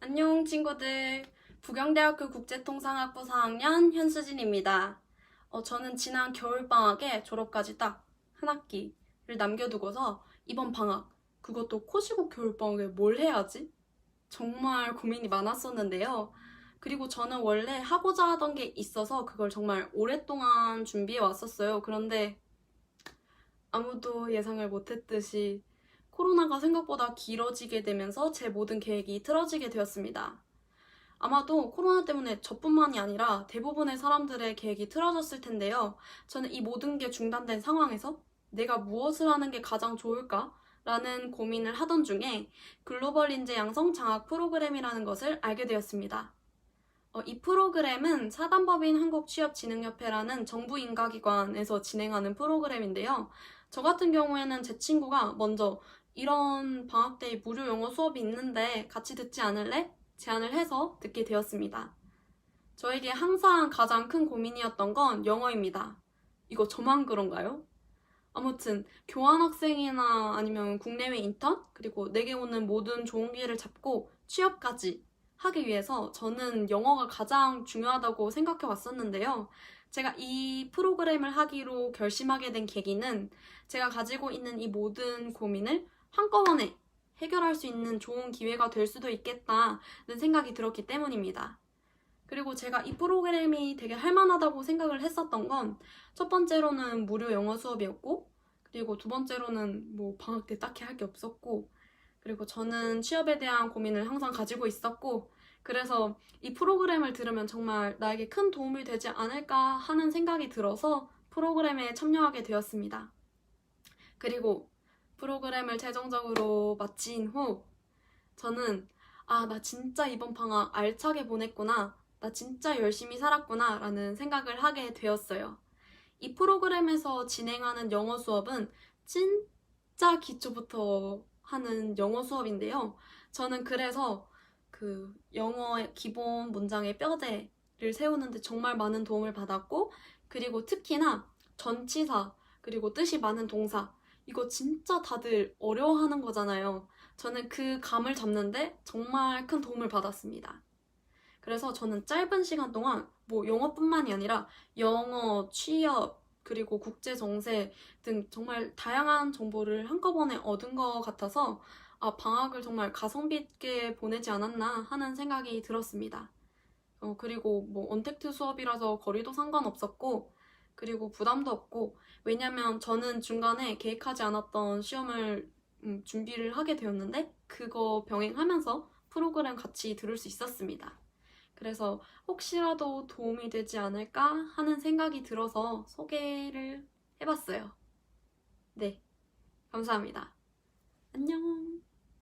안녕 친구들. 부경대학교 국제통상학부 4학년 현수진입니다. 어, 저는 지난 겨울방학에 졸업까지 딱 한 학기를 남겨두고서 이번 방학, 그것도 코시국 겨울방학에 뭘 해야지? 정말 고민이 많았었는데요. 그리고 저는 원래 하고자 하던 게 있어서 그걸 정말 오랫동안 준비해 왔었어요. 그런데 아무도 예상을 못했듯이 코로나가 생각보다 길어지게 되면서 제 모든 계획이 틀어지게 되었습니다. 아마도 코로나 때문에 저뿐만이 아니라 대부분의 사람들의 계획이 틀어졌을 텐데요. 저는 이 모든 게 중단된 상황에서 내가 무엇을 하는 게 가장 좋을까? 라는 고민을 하던 중에 글로벌 인재 양성 장학 프로그램이라는 것을 알게 되었습니다. 어, 이 프로그램은 사단법인 한국취업진흥협회라는 정부 인가기관에서 진행하는 프로그램인데요. 저 같은 경우에는 제 친구가 먼저 이런 방학 때 무료 영어 수업이 있는데 같이 듣지 않을래? 제안을 해서 듣게 되었습니다. 저에게 항상 가장 큰 고민이었던 건 영어입니다. 이거 저만 그런가요? 아무튼 교환학생이나 아니면 국내외 인턴 그리고 내게 오는 모든 좋은 기회를 잡고 취업까지 하기 위해서 저는 영어가 가장 중요하다고 생각해 왔었는데요. 제가 이 프로그램을 하기로 결심하게 된 계기는 제가 가지고 있는 이 모든 고민을 한꺼번에 해결할 수 있는 좋은 기회가 될 수도 있겠다는 생각이 들었기 때문입니다. 그리고 제가 이 프로그램이 되게 할만하다고 생각을 했었던 건 첫 번째로는 무료 영어 수업이었고, 그리고 두 번째로는 뭐 방학 때 딱히 할 게 없었고, 그리고 저는 취업에 대한 고민을 항상 가지고 있었고, 그래서 이 프로그램을 들으면 정말 나에게 큰 도움이 되지 않을까 하는 생각이 들어서 프로그램에 참여하게 되었습니다. 그리고 프로그램을 최종적으로 마친 후 저는 아, 나 진짜 이번 방학 알차게 보냈구나. 나 진짜 열심히 살았구나. 라는 생각을 하게 되었어요. 이 프로그램에서 진행하는 영어 수업은 진짜 기초부터 하는 영어 수업인데요. 저는 그래서 그 영어의 기본 문장의 뼈대를 세우는데 정말 많은 도움을 받았고, 그리고 특히나 전치사, 그리고 뜻이 많은 동사, 이거 진짜 다들 어려워하는 거잖아요. 저는 그 감을 잡는데 정말 큰 도움을 받았습니다. 그래서 저는 짧은 시간 동안 뭐 영어뿐만이 아니라 영어, 취업, 그리고 국제 정세 등 정말 다양한 정보를 한꺼번에 얻은 것 같아서 아, 방학을 정말 가성비 있게 보내지 않았나 하는 생각이 들었습니다. 어, 그리고 뭐 언택트 수업이라서 거리도 상관없었고, 그리고 부담도 없고, 왜냐면 저는 중간에 계획하지 않았던 시험을 음, 준비를 하게 되었는데, 그거 병행하면서 프로그램 같이 들을 수 있었습니다. 그래서 혹시라도 도움이 되지 않을까 하는 생각이 들어서 소개를 해봤어요. 네. 감사합니다. 안녕.